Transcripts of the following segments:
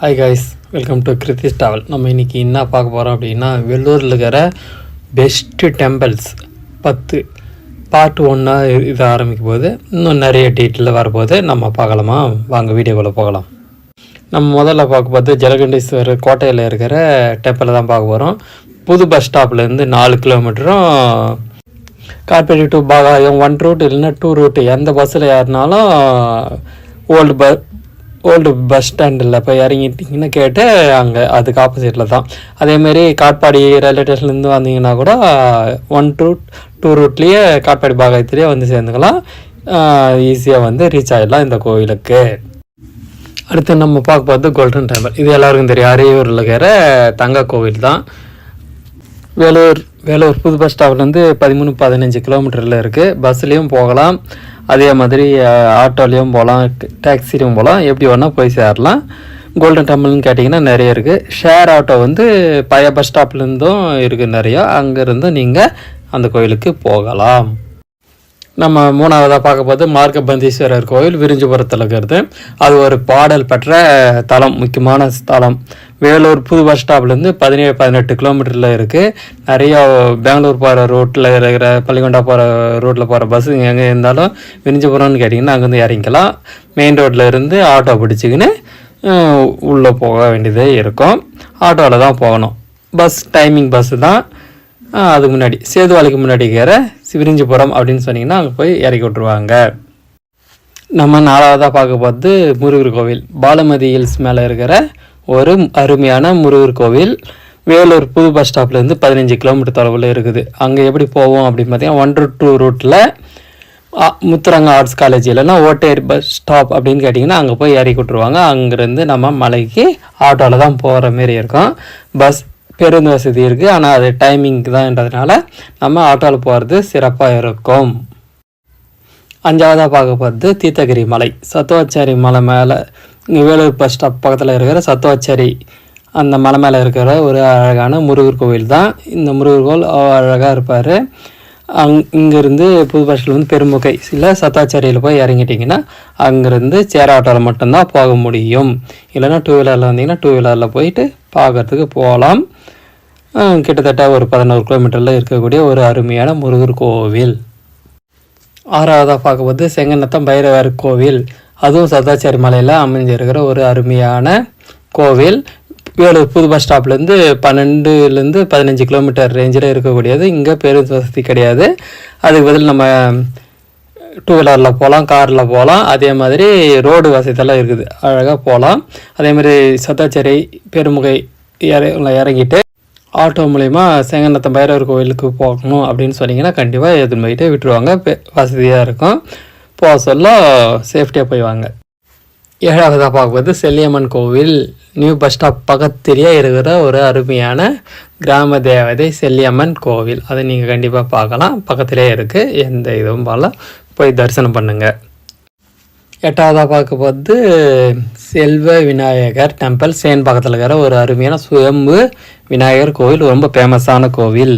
Hi guys welcome to Kiruthi's travel நம்ம இன்றைக்கி என்ன பார்க்க போகிறோம் அப்படின்னா வெள்ளூரில் இருக்கிற பெஸ்ட்டு டெம்பிள்ஸ் பத்து பார்ட் ஒன்றா இதை ஆரம்பிக்கும் போது இன்னும் நிறைய டீட்டெயில் வரும்போது நம்ம பார்க்கலாமா? வாங்க வீடியோக்குள்ளே போகலாம். நம்ம முதல்ல பார்க்க பார்த்து ஜலகண்டீஸ்வரர் கோட்டையில் இருக்கிற டெம்பிளை தான் பார்க்க போகிறோம் புது பஸ் ஸ்டாப்லேருந்து நாலு கிலோமீட்டரும் corporate to Bagayam one route இல்லைன்னா டூ ரூட்டு எந்த பஸ்ஸில் ஏறினாலும் ஓல்டு ப ஓல்டு பஸ் ஸ்டாண்டில் போய் இறங்கிட்டிங்கன்னா கேட்டு அங்கே அதுக்கு ஆப்போசிட்டில் தான். அதேமாரி காட்பாடி ரயில்வே ஸ்டேஷன்லேருந்து வந்தீங்கன்னா கூட ஒன் டூ டூ ரூட்லேயே காட்பாடி பாகாயத்துலேயே வந்து சேர்ந்துக்கலாம். ஈஸியாக வந்து ரீச் ஆகிடலாம் இந்த கோவிலுக்கு. அடுத்து நம்ம பார்க்க போகிறது கோல்டன் டெம்பிள் இது எல்லாருக்கும் தெரியும். அரியூரில் இருக்கிற தங்க கோவில் தான். வேலூர் வேலூர் புது பஸ் ஸ்டாப்லேருந்து பதிமூணு பதினஞ்சு கிலோமீட்டரில் இருக்குது பஸ்லேயும் போகலாம். அதே மாதிரி ஆட்டோலேயும் போகலாம் டாக்ஸிலையும் போகலாம் எப்படி வேணால் போய் சேரலாம். கோல்டன் டெம்பிள்னு கேட்டிங்கன்னா நிறைய இருக்குது ஷேர் ஆட்டோ வந்து பழைய பஸ் ஸ்டாப்லேருந்தும் இருக்குது நிறையா. அங்கேருந்து நீங்கள் அந்த கோயிலுக்கு போகலாம். நம்ம மூணாவதாக பார்க்க போது மார்க்கபந்தீஸ்வரர் கோவில் விரிஞ்சிபுரத்தில் இருக்கிறது. அது ஒரு பாடல் பெற்ற தலம் முக்கியமான ஸ்தலம். வேலூர் புது பஸ் ஸ்டாப்லேருந்து பதினேழு பதினெட்டு கிலோமீட்டரில் இருக்குது நிறையா பெங்களூர் போகிற ரோட்டில் இருக்கிற பள்ளிகொண்டா போகிற ரோட்டில் போகிற பஸ்ஸு எங்கே இருந்தாலும் விரிஞ்சிபுரம்னு கேட்டிங்கன்னா அங்கேருந்து இறங்கிக்கலாம். மெயின் ரோட்டில் இருந்து ஆட்டோ பிடிச்சிக்கின்னு உள்ளே போக வேண்டியதே இருக்கும். ஆட்டோவில் தான் போகணும். பஸ் டைமிங் பஸ்ஸு தான். அதுக்கு முன்னாடி சேதுவாலைக்கு முன்னாடி இருக்கிற சிவிரிஞ்சிபுரம் அப்படின்னு சொன்னீங்கன்னா அங்கே போய் இறக்கி விட்ருவாங்க நம்ம நாலாவதாக பார்க்க போகிறது முருகர் கோவில். பாலமதி ஹில்ஸ் மேலே இருக்கிற ஒரு அருமையான முருகர் கோவில். வேலூர் புது பஸ் ஸ்டாப்லேருந்து பதினஞ்சு கிலோமீட்டர் தொலைவில் இருக்குது. அங்கே எப்படி போவோம் அப்படின்னு பார்த்தீங்கன்னா ஒன் டு டூ ரூட்டில் முத்துரங்க ஆர்ட்ஸ் காலேஜ் இல்லைன்னா ஓட்டையர் பஸ் ஸ்டாப் அப்படின்னு கேட்டிங்கன்னா அங்கே போய் இறக்கி விட்ருவாங்க அங்கேருந்து நம்ம மலைக்கு ஆட்டோவில் தான் போகிற மாரி இருக்கும். பஸ் பேருந்து வசதி இருக்குது ஆனால் அது டைமிங் தான்ன்றதுனால நம்ம ஆட்டோவில் போகிறது சிறப்பாக இருக்கும். அஞ்சாவதாக பார்க்க போகிறது தீர்த்தகிரி மலை. சத்துவாச்சாரி மலை மேலே இங்கே வேலூர் பஸ் ஸ்டாப் பக்கத்தில் இருக்கிற சத்துவாச்சேரி அந்த மலை மேலே இருக்கிற ஒரு அழகான முருகர் கோவில் தான். இந்த முருகர் கோவில் அழகாக இருப்பார். அங் இங்கேருந்து புது வந்து பெருமுகை இல்லை சத்தாச்சாரியில் போய் இறங்கிட்டிங்கன்னா அங்கேருந்து சேர ஆட்டோவில் மட்டும்தான் போக முடியும். இல்லைன்னா டூ வீலரில் வந்தீங்கன்னா டூ வீலரில் போயிட்டு பார்க்கறதுக்கு போகலாம். கிட்டத்தட்ட ஒரு பதினோரு கிலோமீட்டரில் இருக்கக்கூடிய ஒரு அருமையான முருகர் கோவில். ஆறாவதாக பார்க்கும்போது செங்கநத்தம் பைரவர் கோவில். அதுவும் சத்தாச்சாரி மலையில் அமைஞ்சிருக்கிற ஒரு அருமையான கோவில். வேலூர் புது பஸ் ஸ்டாப்லேருந்து பன்னெண்டுலேருந்து பதினஞ்சு கிலோமீட்டர் ரேஞ்சில் இருக்கக்கூடியது. இங்கே பேருந்து வசதி கிடையாது. அதுக்கு பதில் நம்ம டூ வீலரில் போகலாம் காரில் போகலாம் அதே மாதிரி ரோடு வசதியெல்லாம் இருக்குது. அழகாக போகலாம் அதே மாதிரி சத்தாச்சேரி பெருமுகை இற இறங்கிட்டு ஆட்டோ மூலிமா செங்கநத்தம் பைரவர் கோவிலுக்கு போகணும் அப்படின்னு சொன்னீங்கன்னா கண்டிப்பாக எதுன்னு போயிட்டு விட்டுருவாங்க வசதியாக இருக்கும். போக சொல்ல சேஃப்டியாக போய் வாங்க. ஏழாவதாக பார்க்கும்போது செல்லியம்மன் கோவில் நியூ பஸ் ஸ்டாப் பக்கத்திலேயே இருக்கிற ஒரு அருமையான கிராம தேவதை செல்லியம்மன் கோவில். அதை நீங்கள் கண்டிப்பாக பார்க்கலாம். பக்கத்திலே இருக்குது எந்த இதுவும் போல போய் தரிசனம் பண்ணுங்கள் எட்டாவதாக பார்க்க போது செல்வ விநாயகர் டெம்பிள் சேன் பக்கத்தில் இருக்கிற ஒரு அருமையான சுயம்பு விநாயகர் கோவில். ரொம்ப ஃபேமஸான கோவில்.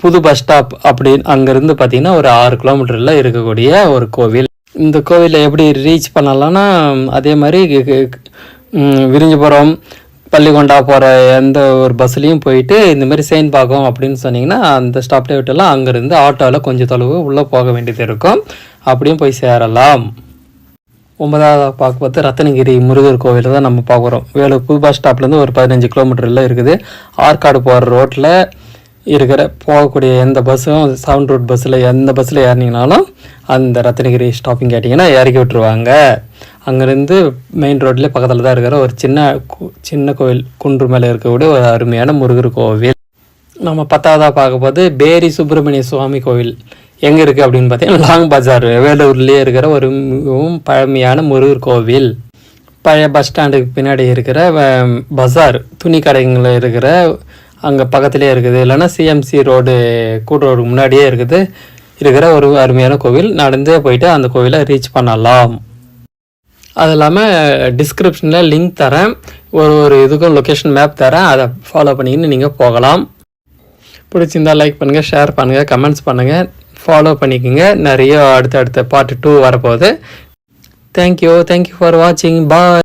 புது பஸ் ஸ்டாப் அப்படின்னு அங்கேருந்து பார்த்திங்கன்னா ஒரு ஆறு கிலோமீட்டரில் இருக்கக்கூடிய ஒரு கோவில். இந்த கோவிலை எப்படி ரீச் பண்ணலாம்னா அதே மாதிரி விரிஞ்சிபுரம் பள்ளிகொண்டா போகிற எந்த ஒரு பஸ்லேயும் போயிட்டு இந்த மாதிரி செயின் பார்க்கும் அப்படின்னு சொன்னிங்கன்னா அந்த ஸ்டாப்லேயே விட்டுலாம் அங்கேருந்து ஆட்டோவில் கொஞ்சம் தொலைவு உள்ளே போக வேண்டியது இருக்கும். அப்படியும் போய் சேரலாம். ஒன்பதாவது பார்க்கும்போது ரத்தனகிரி முருகர் கோவிலில் தான் நம்ம பார்க்குறோம். வேலூர் புது பஸ் ஸ்டாப்லேருந்து ஒரு பதினஞ்சு கிலோமீட்டரில் இருக்குது. ஆற்காடு போகிற ரோட்டில் இருக்கிற போகக்கூடிய எந்த பஸ்ஸும் சவுண்ட் ரூட் பஸ்ஸில் எந்த பஸ்ஸில் ஏறினீங்கனாலும் அந்த ரத்னகிரி ஸ்டாப்பிங் கேட்டிங்கன்னா இறக்கி விட்டுருவாங்க. அங்கேருந்து மெயின் ரோட்லேயே பக்கத்தில் தான் இருக்கிற ஒரு சின்ன சின்ன கோவில் குன்று மேலே இருக்கக்கூடிய ஒரு அருமையான முருகர் கோவில். நம்ம பத்தாவதாக பார்க்கும்போது பேரி சுப்பிரமணிய சுவாமி கோவில் எங்கே இருக்குது அப்படின்னு பார்த்தீங்கன்னா லாங் பஜார் வேலூர்லேயே இருக்கிற ஒரு மிகவும் பழமையான முருகர் கோவில். பழைய பஸ் ஸ்டாண்டுக்கு பின்னாடி இருக்கிற பஜார் துணி கடைங்களில் இருக்கிற அங்கே பக்கத்துலேயே இருக்குது. இல்லைன்னா சிஎம்சி ரோடு கூட்டுறவுக்கு முன்னாடியே இருக்குது. இருக்கிற ஒரு அருமையான கோவில். நடந்தே போயிட்டு அந்த கோவிலை ரீச் பண்ணலாம். அது இல்லாமல் டிஸ்கிரிப்ஷனில் லிங்க் தரேன். ஒரு ஒரு இதுக்கும் லொக்கேஷன் மேப் தரேன். அதை ஃபாலோ பண்ணிக்கின்னு நீங்கள் போகலாம். பிடிச்சிருந்தா லைக் பண்ணுங்கள் ஷேர் பண்ணுங்கள் கமெண்ட்ஸ் பண்ணுங்கள் ஃபாலோ பண்ணிக்கோங்க. நிறைய அடுத்த அடுத்த பார்ட் டூ வரப்போகுது thank you thank you for வாட்சிங் பாய்